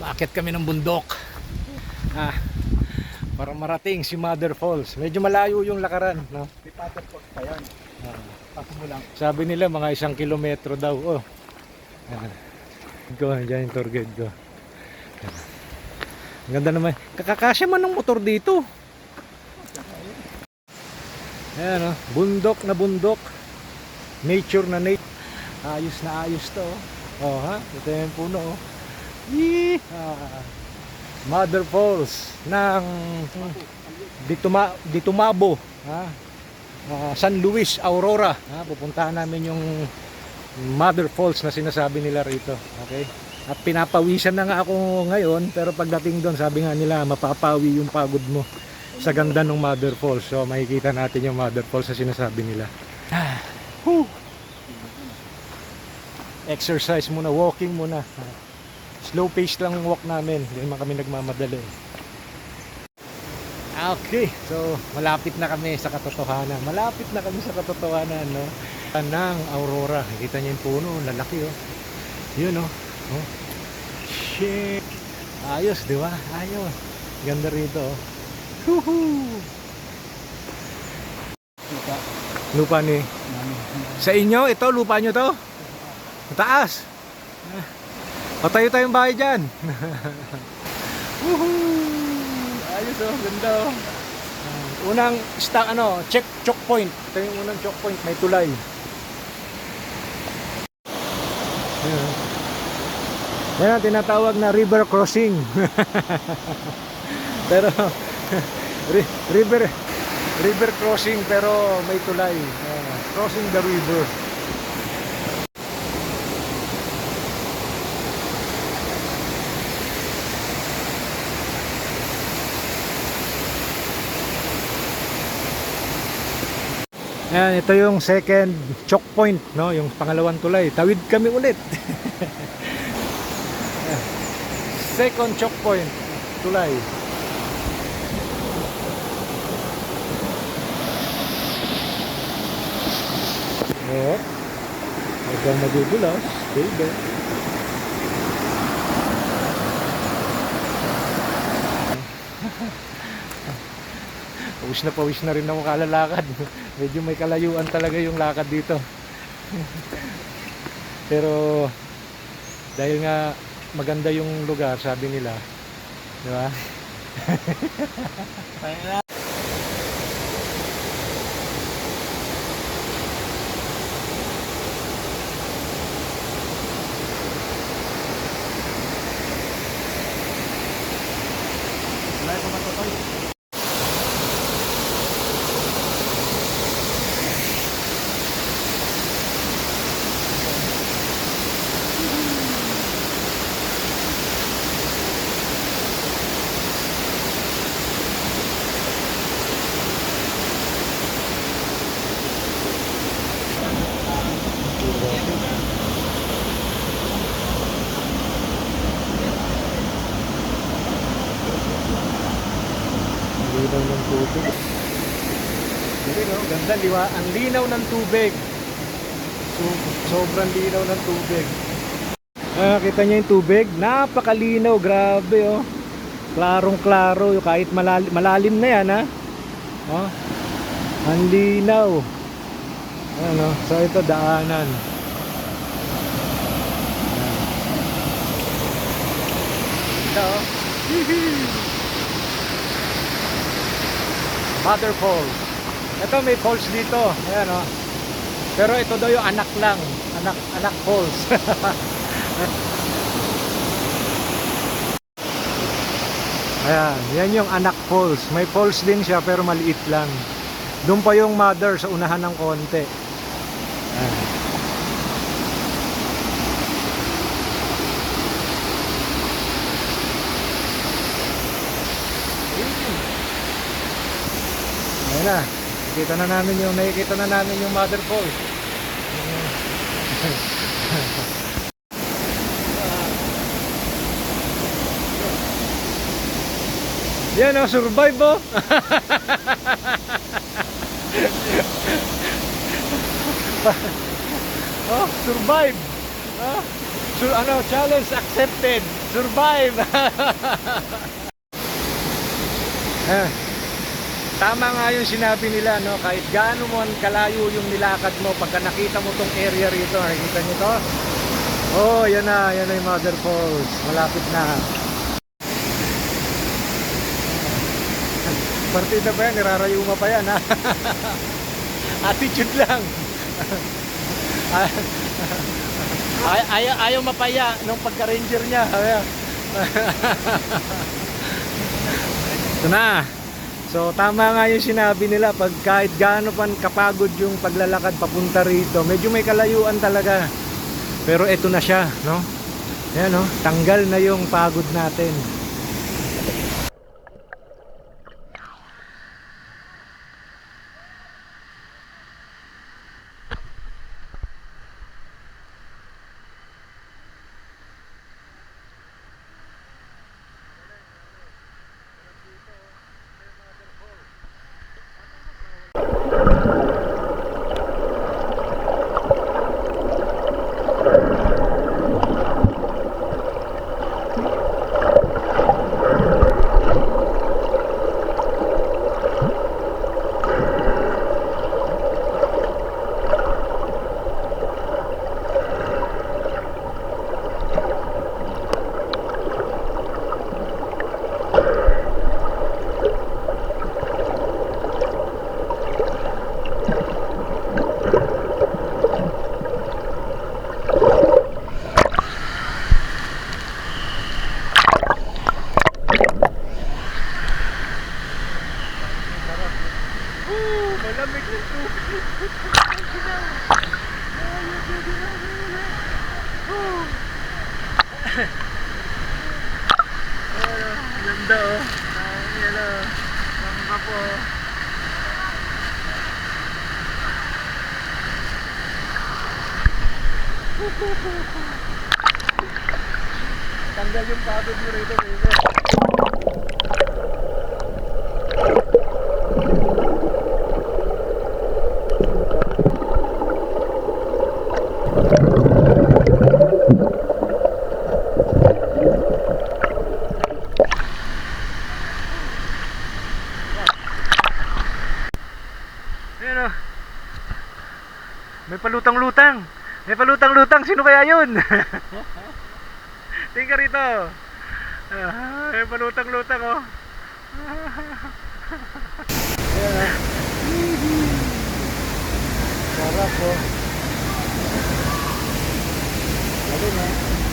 Bakit kami ng bundok? Ah, para marating si Mother Falls. Medyo malayo yung lakaran, no? May pa yan. Ah, lang. sabi nila mga isang kilometro daw. Oh. Ah. Ko, dyan yung tour guide ko. Ang ganda naman. Kakakasya man ng motor dito. Ayan oh, bundok na bundok. Nature na nature. Ayos na ayos to. Oh, oh ha? Ito yung puno oh. Yee! Ah. Mother Falls ng Dituma, Ditumabo, ha? Ah, San Luis, Aurora. Ha? Pupuntahan namin yung Mother Falls na sinasabi nila rito. Okay? At pinapawisan na nga ako ngayon, pero pagdating doon, sabi nga nila, mapapawi yung pagod mo sa ganda ng Mother Falls. So, makikita natin yung Mother Falls na sinasabi nila. Whew. Exercise muna, walking muna. Slow pace lang ang walk namin. Hindi naman kami nagmamadali. Okay, so malapit na kami sa katotohanan. Malapit na kami sa katotohanan, no? Ng Aurora. Kita niyo yung puno, lalaki, oh. Yun, oh. oh. Shit. Ayos, di ba? Ayos. Ganda rito, oh. Woohoo! Lupa. Lupa ni... Sa inyo, ito, lupa nyo to? Mataas. Patayo tayong bahay dyan. Ayos oh, ganda oh. Unang sta ano, check choke point. Ito yung unang choke point, may tulay. Ayan. Yan ang tinatawag na river crossing. pero ri- river river crossing pero may tulay. Ah, crossing the river. Ayan, ito yung second choke point, no? Yung pangalawang tulay. Tawid kami ulit. second choke point, tulay. Oh. Huwag kang magugulas. Baby. Pawis na pawis na rin ako kalalakad. Medyo may kalayuan talaga yung lakad dito. Pero dahil nga maganda yung lugar, sabi nila, di ba? Tubig. Hindi no, ganda liwa. Ang linaw ng tubig. So, sobrang linaw ng tubig. Ah, kita niyo yung tubig? Napakalinaw, grabe oh. Klarong klaro, yung kahit malalim, malalim na yan ha. Oh. Ang linaw. Ano, so ito daanan. Ito oh. Mother Falls. Ito may falls dito. Ayan oh. Pero ito daw yung anak lang. Anak anak falls. Ayan, yan yung anak falls. May falls din siya pero maliit lang. Doon pa yung mother sa unahan ng konti. Ayan. Ayan na. Nakikita na namin yung nakikita na namin yung mother falls. Yan oh, survive oh. oh, survive. Ah, sur ano, challenge accepted. Survive! eh, tama nga yung sinabi nila, no? Kahit gaano mo kalayo yung nilakad mo, pagka nakita mo tong area rito, nakikita nyo to? Oh, yan na, yan na yung Mother Falls. Malapit na. Partida pa yan, nirarayuma pa yan, ha? Attitude lang. ay, ayaw, ayaw mapaya nung pagka-ranger niya. Ito na. So tama nga yung sinabi nila pag kahit gaano pan kapagod yung paglalakad papunta rito, medyo may kalayuan talaga. Pero ito na siya, no? Ayan, no? Tanggal na yung pagod natin. Malamig ng tubig. Ganda oh. Ang yan oh. Ang kapo. Tanggal yung pagod mo rito, baby. Ayan o. May palutang-lutang. May palutang-lutang. Sino kaya yun? Tingka rito. Ah, may palutang-lutang oh. O. Sarap oh. Lalo na.